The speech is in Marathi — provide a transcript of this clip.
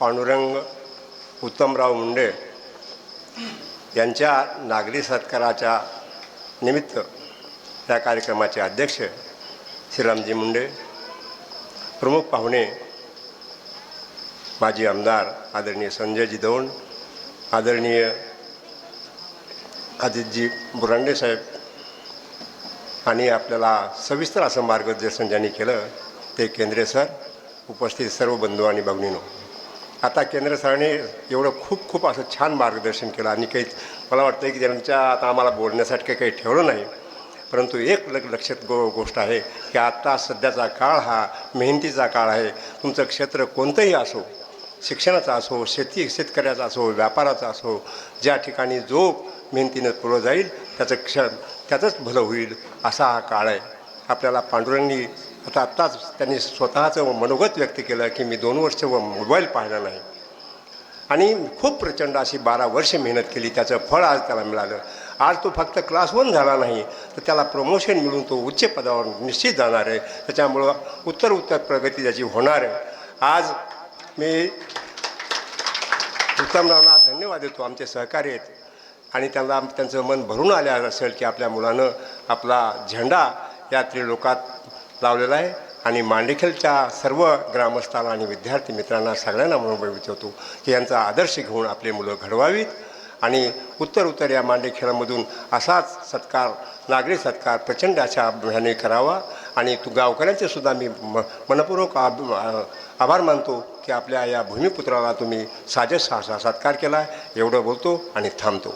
पांडुरंग उत्तमराव मुंडे यांच्या नागरी सत्काराच्या निमित्त या कार्यक्रमाचे अध्यक्ष श्रीरामजी मुंडे प्रमुख पाहुणे माजी आमदार आदरणीय संजयजी दौंड आदरणीय अजितजी बुरांडे साहेब आणि आपल्याला सविस्तर असं मार्गदर्शन ज्यांनी केलं ते केंद्रे सर उपस्थित सर्व बंधू आणि भगिनीनो. आता केंद्र सरांनी एवढं खूप खूप असं छान मार्गदर्शन केलं आणि काही मला वाटतं की ज्यांच्या आता आम्हाला बोलण्यासाठी काही काही ठेवलं नाही परंतु एक लग लक्षात गो गोष्ट आहे की आत्ता सध्याचा काळ हा मेहनतीचा काळ आहे. तुमचं क्षेत्र कोणतंही असो शिक्षणाचा असो शेती शेतकऱ्याचा असो व्यापाराचा असो ज्या ठिकाणी जो मेहनतीनं पुढं जाईल त्याचं क्ष त्याचंच भलं होईल असा हा काळ आहे. आपल्याला पांडुरंगी आता आत्ताच त्यांनी स्वतःचं मनोगत व्यक्त केलं की मी दोन वर्ष व मोबाईल पाहिला नाही. आणि खूप प्रचंड अशी बारा वर्ष मेहनत केली त्याचं फळ आज त्याला मिळालं. आज तो फक्त क्लास वन झाला नाही तर त्याला प्रमोशन मिळून तो उच्च पदावर निश्चित जाणार आहे. त्याच्यामुळं उत्तर उत्तर प्रगती त्याची होणार आहे. आज मी उत्तमरावना धन्यवाद देतो आमचे सहकारी आहेत. आणि त्यांना त्यांचं मन भरून आले असेल की आपल्या मुलानं आपला झेंडा या त्रिलोकात लावलेला आहे. आणि मांडेखेलच्या सर्व ग्रामस्थाला आणि विद्यार्थी मित्रांना सगळ्यांना म्हणून विचारतो की यांचा आदर्श घेऊन आपली मुलं घडवावीत. आणि उत्तर उत्तर या मांडेखेळामधून असाच सत्कार नागरी सत्कार प्रचंड अशा ह्याने करावा. आणि तू गावकऱ्यांचे सुद्धा मी म मनपूर्वक आभ आभार मानतो की आपल्या या भूमिपुत्राला तुम्ही साजेस सत्कार केला एवढं बोलतो आणि थांबतो.